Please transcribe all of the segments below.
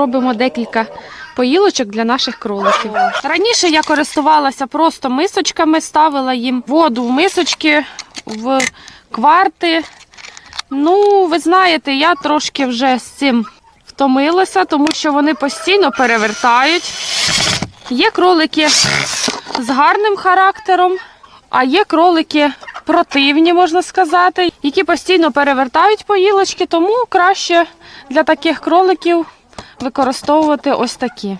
зробимо декілька поїлочок для наших кроликів. Раніше я користувалася просто мисочками, ставила їм воду в мисочки, в кварти. Ну, ви знаєте, я трошки вже з цим втомилася, тому що вони постійно перевертають. Є кролики з гарним характером, а є кролики противні, можна сказати, які постійно перевертають поїлочки, тому краще для таких кроликів використовувати ось такі.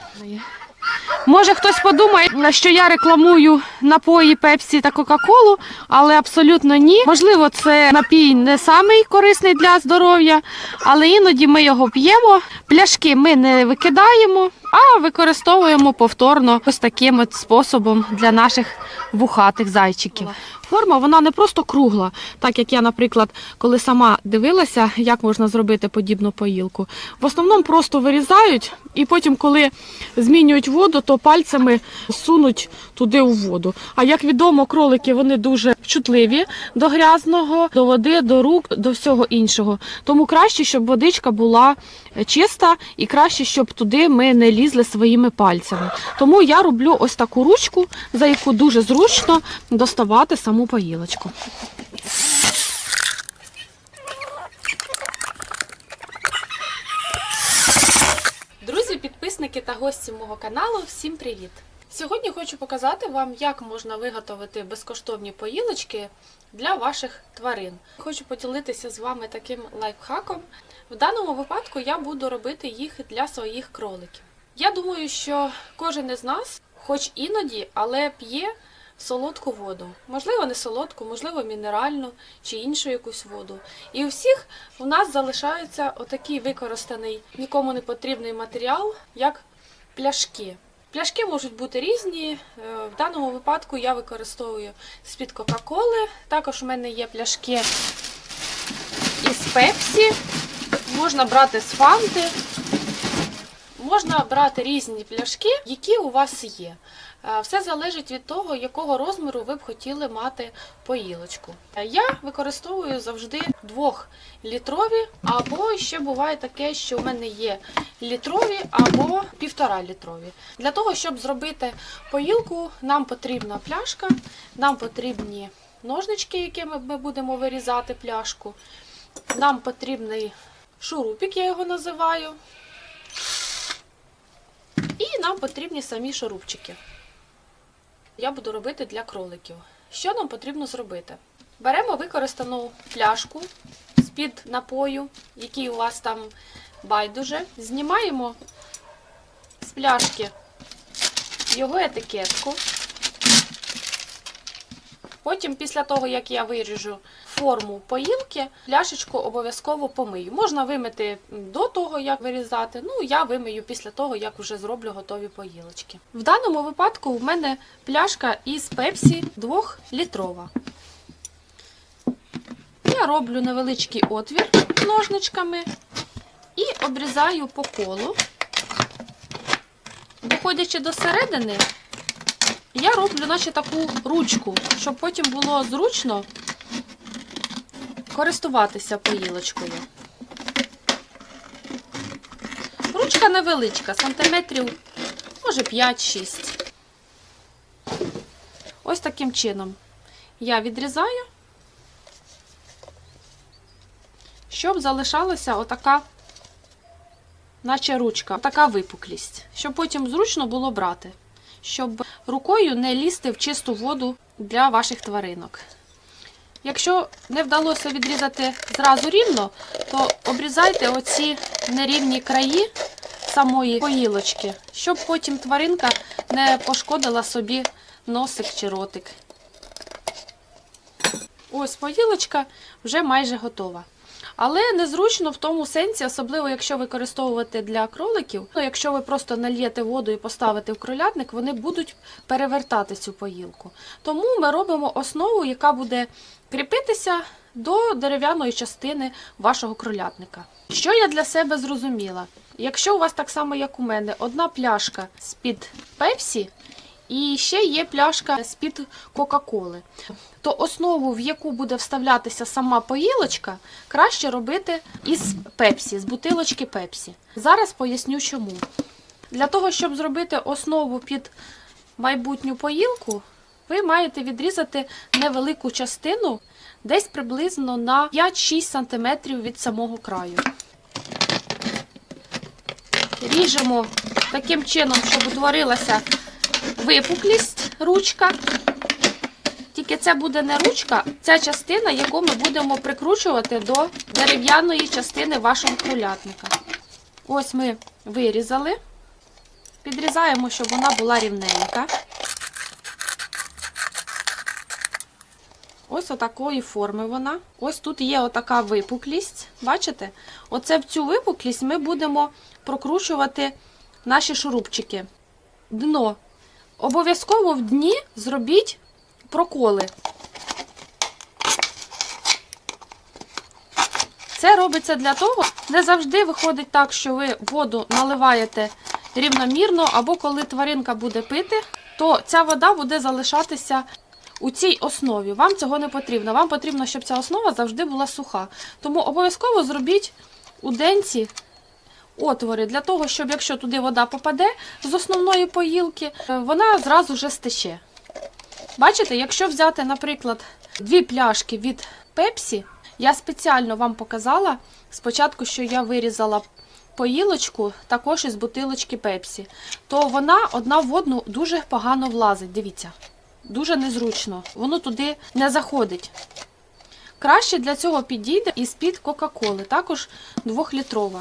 Може хтось подумає, що я рекламую напої Пепсі та Кока-Колу, але абсолютно ні. Можливо, це напій не самий корисний для здоров'я, але іноді ми його п'ємо. Пляшки ми не викидаємо, а використовуємо повторно ось таким от способом для наших вухатих зайчиків. Форма вона не просто кругла, так як я, наприклад, коли сама дивилася, як можна зробити подібну поїлку. В основному просто вирізають, і потім, коли змінюють воду, то пальцями сунуть туди у воду. А як відомо, кролики вони дуже чутливі до грязного, до води, до рук, до всього іншого. Тому краще, щоб водичка була чиста, і краще, щоб туди ми не лізли своїми пальцями. Тому я роблю ось таку ручку, за яку дуже зручно доставати саму поїлочку. Друзі, підписники та гості мого каналу, всім привіт! Сьогодні хочу показати вам, як можна виготовити безкоштовні поїлочки для ваших тварин. Хочу поділитися з вами таким лайфхаком. В даному випадку я буду робити їх для своїх кроликів. Я думаю, що кожен із нас, хоч іноді, але п'є солодку воду. Можливо, не солодку, можливо, мінеральну чи іншу якусь воду. І у всіх у нас залишається отакий використаний нікому не потрібний матеріал, як пляшки. Пляшки можуть бути різні. Е, В даному випадку я використовую з-під Кока-Коли. Також у мене є пляшки із Пепсі. Можна брати з фанти. Можна брати різні пляшки, які у вас є. Е, Все залежить від того, якого розміру ви б хотіли мати поїлочку. Е, Я використовую завжди двохлітрові, або ще буває таке, що у мене є літрові або півтора літрові. Для того, щоб зробити поїлку, нам потрібна пляшка, нам потрібні ножнички, якими ми будемо вирізати пляшку. Нам потрібний шурупік, я його називаю. І нам потрібні самі шурупчики. Я буду робити для кроликів. Що нам потрібно зробити? Беремо використану пляшку з-під напою, який у вас там байдуже. Знімаємо з пляшки його етикетку. Потім, після того, як я виріжу форму поїлки, пляшечку обов'язково помию. Можна вимити до того, як вирізати. Ну, я вимию після того, як вже зроблю готові поїлочки. В даному випадку в мене пляшка із пепсі 2-літрова. Я роблю невеличкий отвір ножничками і обрізаю по колу. Доходячи до середини, я роблю наче таку ручку, щоб потім було зручно користуватися поїлочкою. Ручка невеличка, сантиметрів, може 5-6. Ось таким чином я відрізаю, щоб залишалася отака, наче ручка, така випуклість, щоб потім зручно було брати щоб рукою не лізти в чисту воду для ваших тваринок. Якщо не вдалося відрізати зразу рівно, то обрізайте оці нерівні краї самої поїлочки, щоб потім тваринка не пошкодила собі носик чи ротик. Ось поїлочка вже майже готова. Але незручно в тому сенсі, особливо якщо використовувати для кроликів. Ну, якщо ви просто нальєте воду і поставите в кролятник, вони будуть перевертати цю поїлку. Тому ми робимо основу, яка буде кріпитися до дерев'яної частини вашого кролятника. Що я для себе зрозуміла? Якщо у вас так само, як у мене, одна пляшка з-під пепсі І ще є пляшка з-під Кока-Коли. То основу, в яку буде вставлятися сама поїлочка, краще робити із пепсі, з бутилочки пепсі. Зараз поясню чому. Для того, щоб зробити основу під майбутню поїлку, ви маєте відрізати невелику частину, десь приблизно на 5-6 см від самого краю. Ріжемо таким чином, щоб утворилася випуклість ручка. Тільки це буде не ручка, ця частина, яку ми будемо прикручувати до дерев'яної частини вашого крулятника. Ось ми вирізали. Підрізаємо, щоб вона була рівненька. Ось отакої форми вона. Ось тут є отака випуклість. Бачите? Оце в цю випуклість ми будемо прокручувати наші шурупчики. Дно. Обов'язково в дні зробіть проколи. Це робиться для того, не завжди виходить так, що ви воду наливаєте рівномірно, або коли тваринка буде пити, то ця вода буде залишатися у цій основі. Вам цього не потрібно. Вам потрібно, щоб ця основа завжди була суха. Тому обов'язково зробіть у денці отвори для того, щоб якщо туди вода попаде з основної поїлки, е, вона зразу вже стече. Бачите, якщо взяти, наприклад, дві пляшки від пепсі, я спеціально вам показала спочатку, що я вирізала поїлочку також із бутилочки пепсі, то вона одна в одну дуже погано влазить. Дивіться, дуже незручно. Воно туди не заходить. Краще для цього підійде і з-під Кока-Коли, також 2-літрова.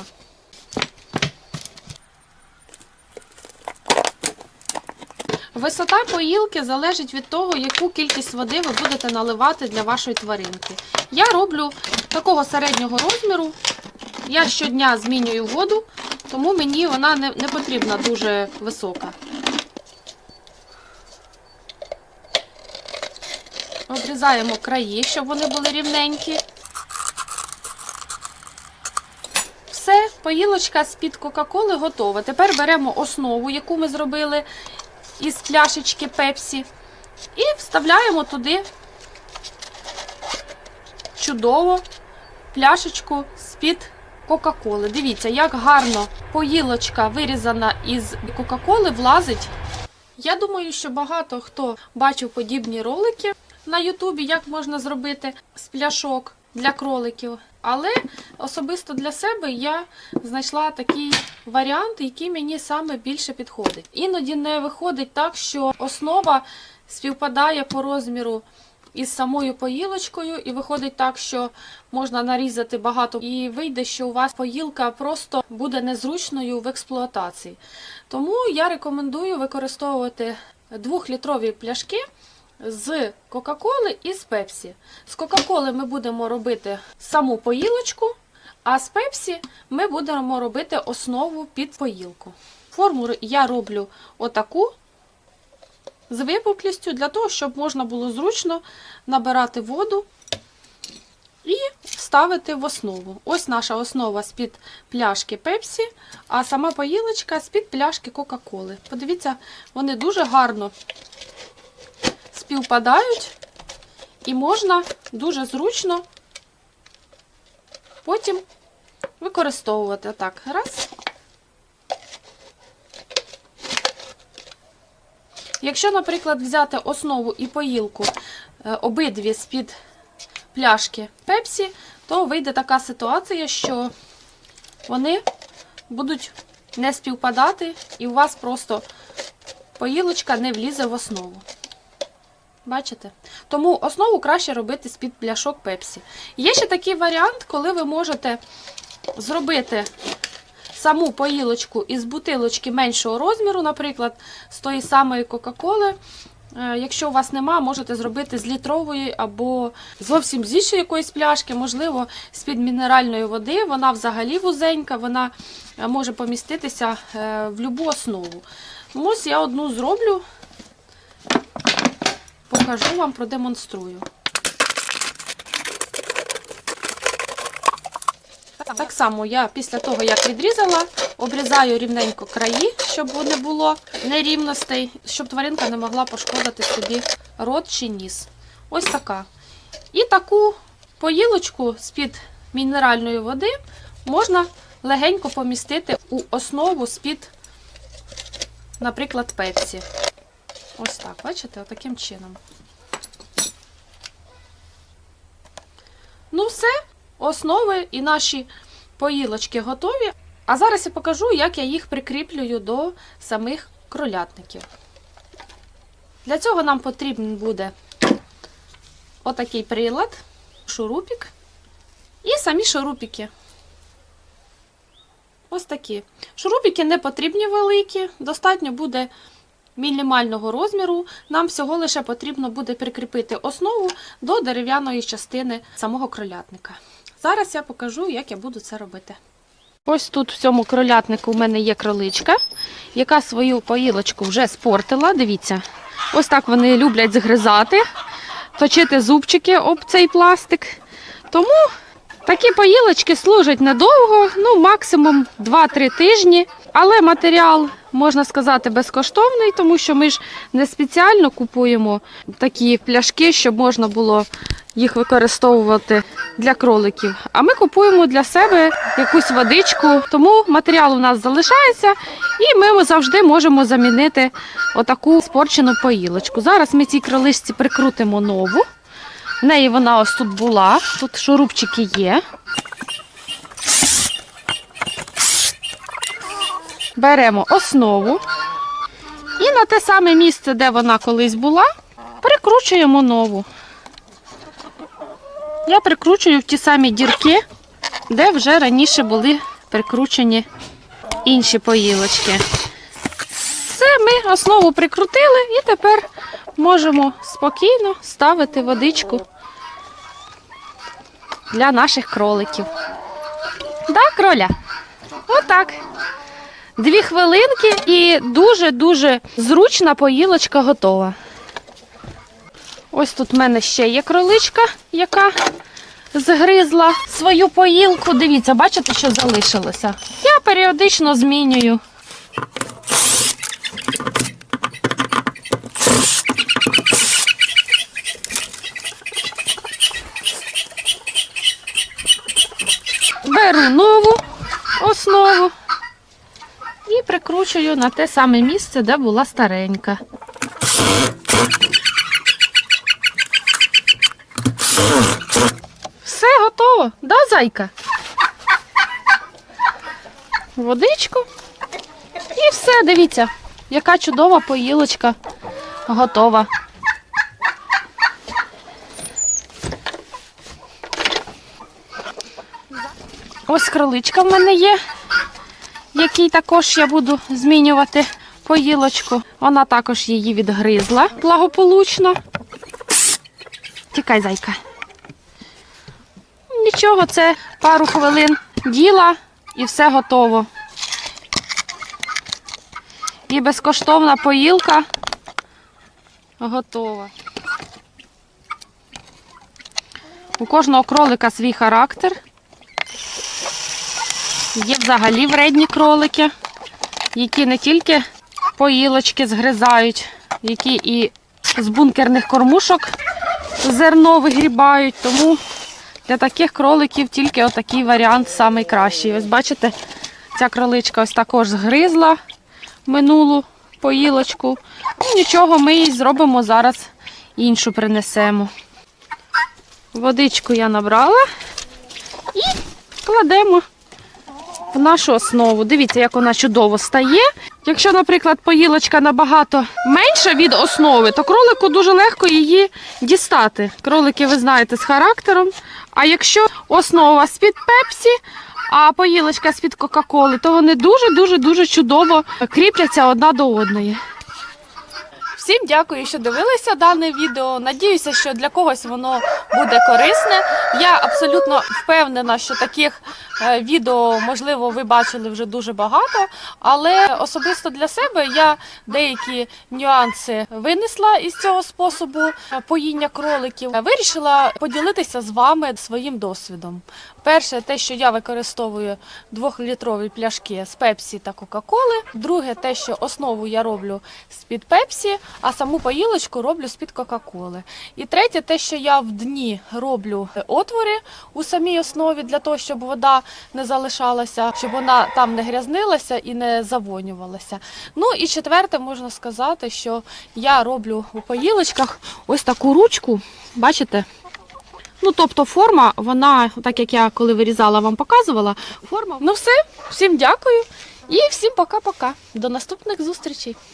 Висота поїлки залежить від того, яку кількість води ви будете наливати для вашої тваринки. Я роблю такого середнього розміру. Я щодня змінюю воду, тому мені вона не, не потрібна дуже висока. Обрізаємо краї, щоб вони були рівненькі. Все, поїлочка з-під Кока-Коли готова. Тепер беремо основу, яку ми зробили із пляшечки Пепсі, і вставляємо туди чудово пляшечку з-під Кока-Коли. Дивіться, як гарно поїлочка вирізана із Кока-Коли влазить. Я думаю, що багато хто бачив подібні ролики на Ютубі, як можна зробити з пляшок для кроликів. Але особисто для себе я знайшла такий варіант, який мені саме більше підходить. Іноді не виходить так, що основа співпадає по розміру із самою поїлочкою, і виходить так, що можна нарізати багато, і вийде, що у вас поїлка просто буде незручною в експлуатації. Тому я рекомендую використовувати 2-літрові пляшки з Кока-Коли і з Пепсі. З Кока-Коли ми будемо робити саму поїлочку, а з Пепсі ми будемо робити основу під поїлку. Форму я роблю отаку з випуклістю, для того, щоб можна було зручно набирати воду і ставити в основу. Ось наша основа з-під пляшки Пепсі, а сама поїлочка з-під пляшки Кока-Коли. Подивіться, вони дуже гарно співпадають і можна дуже зручно потім використовувати. Так, раз. Якщо, наприклад, взяти основу і поїлку е, обидві з-під пляшки Пепсі, то вийде така ситуація, що вони будуть не співпадати, і у вас просто поїлочка не влізе в основу. Бачите? Тому основу краще робити з-під пляшок Пепсі. Є ще такий варіант, коли ви можете зробити саму поїлочку із бутилочки меншого розміру, наприклад, з тої самої Кока-Коли. Е, Якщо у вас нема, можете зробити з літрової або зовсім з іншої якоїсь пляшки, можливо, з-під мінеральної води. Вона взагалі вузенька, вона е, може поміститися е, в будь-яку основу. Ось я одну зроблю, покажу вам, продемонструю. Так, само я після того, як відрізала, обрізаю рівненько краї, щоб не було нерівностей, щоб тваринка не могла пошкодити собі рот чи ніс. Ось така. І таку поїлочку з-під мінеральної води можна легенько помістити у основу з-під, наприклад, пепсі. Ось так, бачите, отаким чином. Ну, все, основи і наші поїлочки готові. А зараз я покажу, як я їх прикріплюю до самих кролятників. Для цього нам потрібен буде отакий прилад, шурупік і самі шурупіки. Ось такі. Шурупіки не потрібні великі, достатньо буде мінімального розміру. Нам всього лише потрібно буде прикріпити основу до дерев'яної частини самого кролятника. Зараз я покажу, як я буду це робити. Ось тут в цьому кролятнику у мене є кроличка, яка свою поїлочку вже спортила. Дивіться, ось так вони люблять згризати, точити зубчики об цей пластик. Тому такі поїлочки служать недовго, ну максимум 2-3 тижні. Але матеріал, можна сказати, безкоштовний, тому що ми ж не спеціально купуємо такі пляшки, щоб можна було їх використовувати для кроликів. А ми купуємо для себе якусь водичку, тому матеріал у нас залишається, і ми завжди можемо замінити отаку спорчену поїлочку. Зараз ми цій кроличці прикрутимо нову. В неї вона ось тут була, тут шурупчики є. Беремо основу і на те саме місце, де вона колись була, прикручуємо нову. Я прикручую в ті самі дірки, де вже раніше були прикручені інші поїлочки. Все, ми основу прикрутили і тепер можемо спокійно ставити водичку для наших кроликів. Да, кроля? Отак. Дві хвилинки і дуже-дуже зручна поїлочка готова. Ось тут в мене ще є кроличка, яка згризла свою поїлку. Дивіться, бачите, що залишилося? Я періодично змінюю. Беру нову основу і прикручую на те саме місце, де була старенька. Все готово, да, зайка? Водичку. І все, дивіться, яка чудова поїлочка готова. Ось кроличка в мене є, який також я буду змінювати поїлочку. Вона також її відгризла благополучно. Тікай, зайка. Нічого, це пару хвилин діла і все готово. І безкоштовна поїлка готова. У кожного кролика свій характер. Є взагалі вредні кролики, які не тільки поїлочки згризають, які і з бункерних кормушок зерно вигрібають. Тому для таких кроликів тільки отакий варіант найкращий. Ось бачите, ця кроличка ось також згризла минулу поїлочку. Ну, нічого, ми їй зробимо зараз іншу принесемо. Водичку я набрала і кладемо в нашу основу. Дивіться, як вона чудово стає. Якщо, наприклад, поїлочка набагато менша від основи, то кролику дуже легко її дістати. Кролики, ви знаєте, з характером. А якщо основа з-під пепсі, а поїлочка з-під Кока-Коли, то вони дуже-дуже дуже чудово кріпляться одна до одної. Всім дякую, що дивилися дане відео. Надіюся, що для когось воно буде корисне. Я абсолютно впевнена, що таких е, відео, можливо, ви бачили вже дуже багато, але особисто для себе я деякі нюанси винесла із цього способу поїння кроликів. Вирішила поділитися з вами своїм досвідом. Перше, те, що я використовую двохлітрові пляшки з пепсі та кока-коли. Друге, те, що основу я роблю з-під пепсі, а саму поїлочку роблю з-під кока-коли. І третє, те, що я в дні роблю отвори у самій основі для того, щоб вода не залишалася, щоб вона там не грязнилася і не завонювалася. Ну і четверте, можна сказати, що я роблю у поїлочках ось таку ручку. Бачите? Ну, тобто форма, вона, так як я коли вирізала, вам показувала, форма. Ну все, всім дякую і всім пока-пока. До наступних зустрічей.